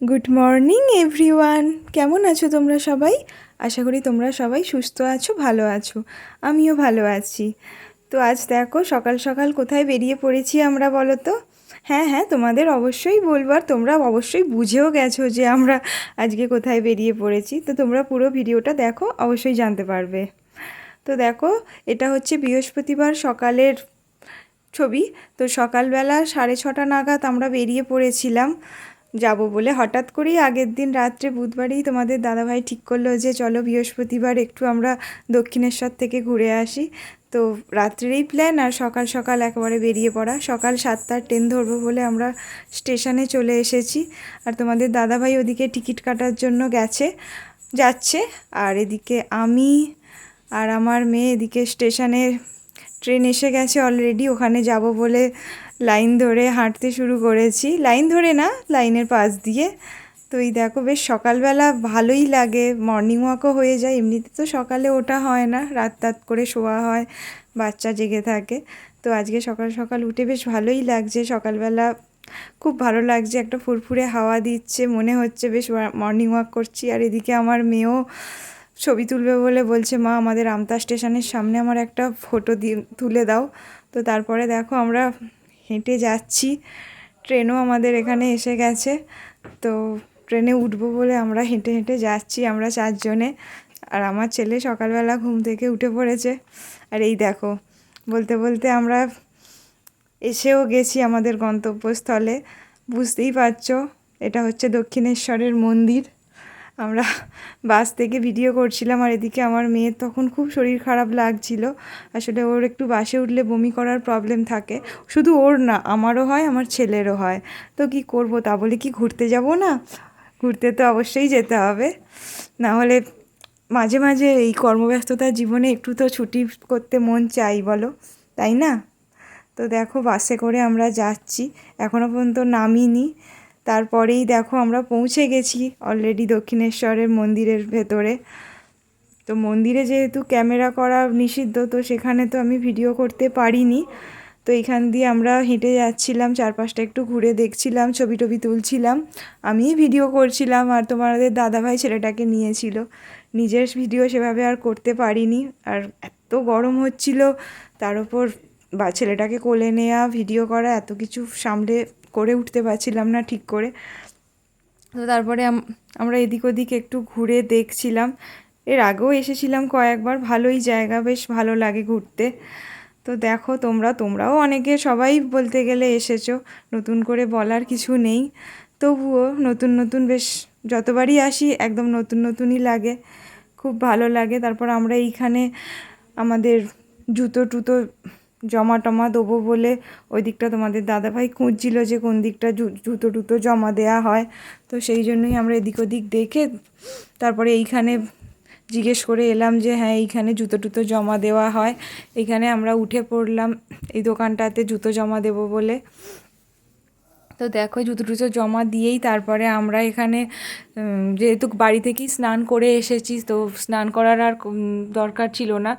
Good morning everyone কেমন আছো তোমরা সবাই? আশা করি তোমরা সবাই সুস্থ আছো, ভালো আছো। আমিও ভালো আছি। তো আজ দেখো, সকাল সকাল কোথায় বেরিয়ে পড়েছি আমরা বলো তো হ্যাঁ হ্যাঁ তোমাদের অবশ্যই বলব আর তোমরা অবশ্যই বুঝেও গেছো যে আমরা আজকে কোথায় বেরিয়ে পড়েছি। তো তোমরা পুরো ভিডিওটা দেখো, অবশ্যই জানতে পারবে। তো দেখো, এটা হচ্ছে বৃহস্পতিবার সকালের ছবি। তো সকালবেলা সাড়ে ছটা নাগাদ আমরা বেরিয়ে পড়েছিলাম। যাব বলে হঠাৎ করেই আগের দিন রাত্রে বুধবারেই তোমাদের দাদাভাই ঠিক করল যে চলো বৃহস্পতিবার একটু আমরা দক্ষিণেশ্বর থেকে ঘুরে আসি। তো রাত্রেরই প্ল্যান আর সকাল সকাল একেবারে বেরিয়ে পড়া। সকাল সাতটার ট্রেন ধরবো বলে আমরা স্টেশনে চলে এসেছি। আর তোমাদের দাদাভাই ওদিকে টিকিট কাটার জন্য গেছে, যাচ্ছে। আর এদিকে আমি আর আমার মেয়ে এদিকে স্টেশনে ট্রেন এসে গেছে অলরেডি ওখানে যাব বলে লাইন ধরে হাঁটতে শুরু করেছি। লাইন ধরে না লাইনের পাশ দিয়ে। তো এই দেখো, বেশ সকালবেলা ভালোই লাগে। মর্নিং ওয়াকও হয়ে যায়, এমনিতে তো সকালে ওঠা হয় না। রাত রাত করে শোয়া হয়, বাচ্চা জেগে থাকে। তো আজকে সকাল সকাল উঠে বেশ ভালোই লাগছে। সকালবেলা খুব ভালো লাগছে, একটা ফুরফুরে হাওয়া দিচ্ছে, মনে হচ্ছে বেশ মর্নিং ওয়াক করছি। আর এদিকে আমার মেয়েও ছবি তুলবে বলে বলছে, মা, আমাদের আমতা স্টেশনের সামনে আমার একটা ফটো দিয়ে তুলে দাও। তো তারপরে দেখো আমরা হেঁটে যাচ্ছি। ট্রেনও আমাদের এখানে এসে গেছে। তো ট্রেনে উঠবো বলে আমরা হেঁটে হেঁটে যাচ্ছি আমরা চারজনে। আর আমার ছেলে সকালবেলা ঘুম থেকে উঠে পড়েছে। আর এই দেখো, বলতে বলতে আমরা এসেও গেছি আমাদের গন্তব্যস্থলে। বুঝতেই পারছ, এটা হচ্ছে দক্ষিণেশ্বরের মন্দির। আমরা বাস থেকে ভিডিও করছিলাম আর এদিকে আমার মেয়ের তখন খুব শরীর খারাপ লাগছিল। আসলে ওর একটু বাসে উঠলে বমি করার প্রবলেম থাকে। শুধু ওর না, আমারও হয়, আমার ছেলেরও হয়। তো কি করব, তা বলে কি ঘুরতে যাব না? ঘুরতে তো অবশ্যই যেতে হবে। না হলে মাঝে মাঝে এই কর্মব্যস্ততার জীবনে একটু তো ছুটি করতে মন চাই বলো, তাই না? তো দেখো বাসে করে আমরা যাচ্ছি। এখনও পর্যন্ত নামিনি। তারপরেই দেখো আমরা পৌঁছে গেছি অলরেডি দক্ষিণেশ্বরের মন্দিরের ভেতরে। তো মন্দিরে যেহেতু ক্যামেরা করা নিষিদ্ধ, তো সেখানে তো আমি ভিডিও করতে পারিনি। তো এখান দিয়ে আমরা হেঁটে যাচ্ছিলাম, চারপাশটা একটু ঘুরে দেখছিলাম, ছবি টবি তুলছিলাম। আমিই ভিডিও করছিলাম আর তোমাদের দাদাভাই ছেলেটাকে নিয়েছিল। নিজের ভিডিও সেভাবে আর করতে পারিনি। আর এত গরম হচ্ছিল, তার উপর বা ছেলেটাকে কোলে নেওয়া ভিডিও করা, এত কিছু সামলে করে উঠতে পারছিলাম না ঠিক করে। তো তারপরে আমরা এদিক ওদিক একটু ঘুরে দেখছিলাম। এর আগেও এসেছিলাম কয়েকবার, ভালোই জায়গা, বেশ ভালো লাগে ঘুরতে। তো দেখো তোমরা, তোমরাও অনেকে সবাই বলতে গেলে এসেছ, নতুন করে বলার কিছু নেই। তবুও নতুন নতুন বেশ যতবারই আসি, একদম নতুন, নতুনই লাগে, খুব ভালো লাগে। তারপর আমরা এইখানে আমাদের জুতো টুতো জমা টমা দেবো বলে ওই দিকটা তোমাদের দাদাভাই খুঁজছিল যে কোন দিকটা জুতো টুতো জমা দেওয়া হয়। তো সেই জন্যই আমরা এদিক ওদিক দেখে তারপরে এইখানে জিজ্ঞেস করে এলাম যে হ্যাঁ এইখানে জুতো টুতো জমা দেওয়া হয়। এইখানে আমরা উঠে পড়লাম এই দোকানটাতে জুতো জমা দেবো বলে। তো দেখো জুতো টুতো জমা দিয়েই তারপরে আমরা এখানে যেহেতু বাড়ি থেকেই স্নান করে এসেছি, তো স্নান করার আর দরকার ছিল না।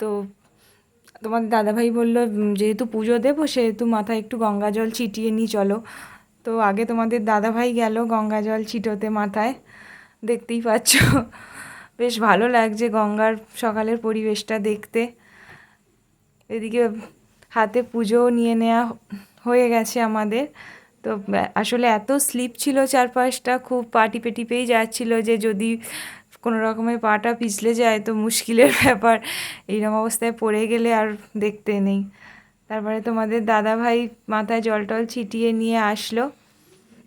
তো তোমাদের দাদাভাই বলল যেহেতু পুজো দেবো, সেহেতু মাথায় একটু গঙ্গা জল ছিটিয়ে নিই চলো। তো আগে তোমাদের দাদাভাই গেল গঙ্গা জল ছিটোতে মাথায়, দেখতেই পাচ্ছ। বেশ ভালো লাগছে গঙ্গার সকালের পরিবেশটা দেখতে। এদিকে হাতে পুজোও নিয়ে নেওয়া হয়ে গেছে আমাদের। তো আসলে এত স্লিপ ছিল চারপাশটা, খুব পাটি পেটিপেই যাচ্ছিল যে যদি কোনো রকমে পাটা পিছলে যায় তো মুশকিলের ব্যাপার। এইরকম অবস্থায় পড়ে গেলে আর দেখতে নেই। তারপরে তোমাদের দাদা ভাই মাথায় জল টল ছিটিয়ে নিয়ে আসলো।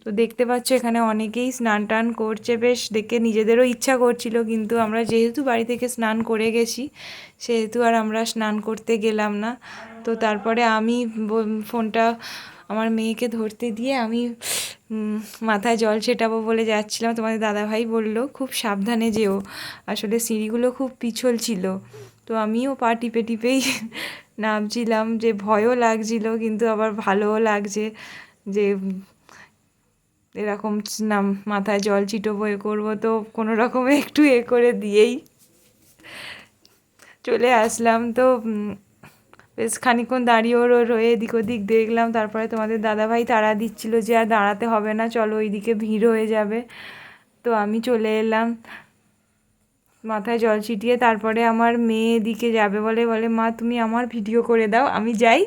তো দেখতে পাচ্ছ এখানে অনেকেই স্নান টান করছে। বেশ দেখে নিজেদেরও ইচ্ছা করছিল, কিন্তু আমরা যেহেতু বাড়ি থেকে স্নান করে গেছি, সেহেতু আর আমরা স্নান করতে গেলাম না। তো তারপরে আমি ফোনটা আমার মেয়েকে ধরতে দিয়ে আমি মাথায় জল ছেটাবো বলে যাচ্ছিলাম। তোমাদের দাদাভাই বলল, খুব সাবধানে যেও। আসলে সিঁড়িগুলো খুব পিছল ছিল। তো আমিও পা টিপে টিপেই নামছিলাম যে ভয়ও লাগছিল, কিন্তু আবার ভালোও লাগছে যে, এরকম নাম, মাথায় জল ছিটো এ করব তো কোনো রকমে একটু এ করে দিয়েই চলে আসলাম। তো বেশ খানিকক্ষণ দাঁড়িয়েও রয়ে এদিক ওদিক দেখলাম, তারপরে তোমাদের দাদাভাই তাড়া দিচ্ছিল যে আর দাঁড়াতে হবে না, চলো ওইদিকে ভিড় হয়ে যাবে। তো আমি চলে এলাম, মাথায় জল ছিটিয়ে তারপরে আমার মেয়ে এদিকে যাবে বলে বলে, মা, তুমি আমার ভিডিও করে দাও, আমি যাই।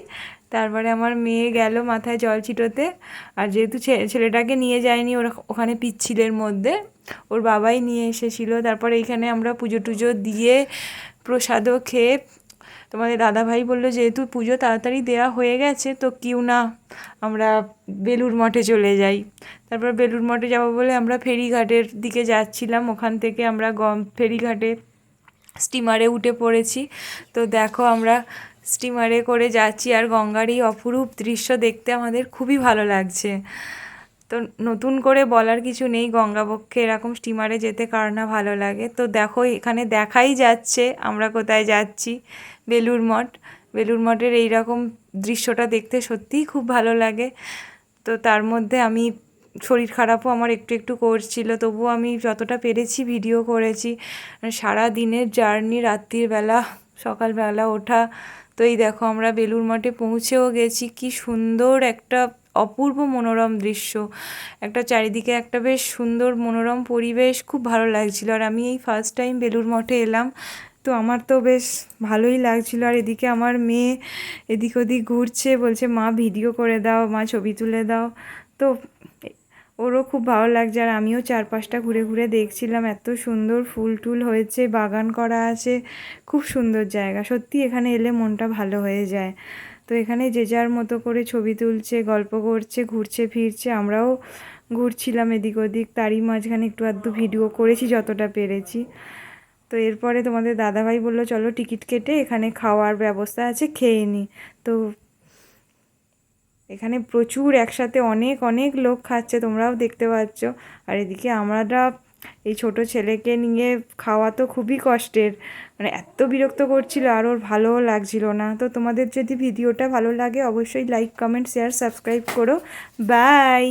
তারপরে আমার মেয়ে গেল মাথায় জল ছিটোতে, আর যেহেতু ছেলেটাকে নিয়ে যায়নি ওরা ওখানে পিচ্ছিলের মধ্যে, ওর বাবাই নিয়ে এসেছিল। তারপরে এইখানে আমরা পুজো টুজো দিয়ে প্রসাদও খেয়ে তোমাদের দাদাভাই বলল, যেহেতু পুজো তাড়াতাড়ি দেওয়া হয়ে গেছে, তো কিউ না, আমরা বেলুর মঠে চলে যাই। তারপর বেলুর মঠে যাব বলে আমরা ফেরিঘাটের দিকে যাচ্ছিলাম। ওখান থেকে আমরা গম, ফেরিঘাটে স্টিমারে উঠে পড়েছি। তো দেখো আমরা স্টিমারে করে যাচ্ছি আর গঙ্গার এই অপরূপ দৃশ্য দেখতে আমাদের খুবই ভালো লাগছে। তো নতুন করে বলার কিছু নেই, গঙ্গাবক্ষে এরকম স্টিমারে যেতে কার না ভালো লাগে। তো দেখো, এখানে দেখাই যাচ্ছে, আমরা কোথায় যাচ্ছি বেলুর মঠ। বেলুর মঠের এইরকম দৃশ্যটা দেখতে সত্যিই খুব ভালো লাগে। তো তার মধ্যে আমি, শরীর খারাপও আমার একটু একটু করছিল, তবুও আমি যতটা পেরেছি ভিডিও করেছি। সারা দিনের জার্নি রাত্রির বেলা, সকালবেলা ওঠা। তো এই দেখো, আমরা বেলুর মঠে পৌঁছেও গেছি। কি সুন্দর একটা অপূর্ব মনোরম দৃশ্য। একটা চারিদিকে একটা বেশ সুন্দর মনোরম পরিবেশ, খুব ভালো লাগছিল। আর আমি এই ফার্স্ট টাইম বেলুর মঠে এলাম, তো আমার তো বেশ ভালোই লাগছিল। আর এদিকে আমার মেয়ে এদিক ওদিক ঘুরছে, বলছে, মা ভিডিও করে দাও, মা, ছবি তুলে দাও। তো ওরও খুব ভালো লাগছে। আর আমিও চারপাশটা ঘুরে ঘুরে দেখছিলাম, এত সুন্দর ফুল টুল হয়েছে, বাগান করা আছে, খুব সুন্দর জায়গা। সত্যি এখানে এলে মনটা ভালো হয়ে যায়। তো এখানে যে যার মতো করে ছবি তুলছে, গল্প করছে, ঘুরছে, ফিরছে, আমরাও ঘুরছিলাম এদিক ওদিক। তারই মাঝখানে একটু আধটু ভিডিও করেছি যতটা পেরেছি। তো এরপরে তোমাদের দাদাভাই বলল, চলো টিকিট কেটে এখানে খাওয়ার ব্যবস্থা আছে, খেয়ে নি। তো এখানে প্রচুর একসাথে অনেক অনেক লোক খাচ্ছে, তোমরাও দেখতে পাচ্ছ। আর এদিকে আমরা এই ছোট ছেলেকে নিয়ে খাওয়া তো খুবই কষ্টের। মানে এত বিরক্ত করছিল আর ওর ভালোও লাগছিল না। তো তোমাদের যদি ভিডিওটা ভালো লাগে, অবশ্যই লাইক কমেন্ট শেয়ার সাবস্ক্রাইব করো। বাই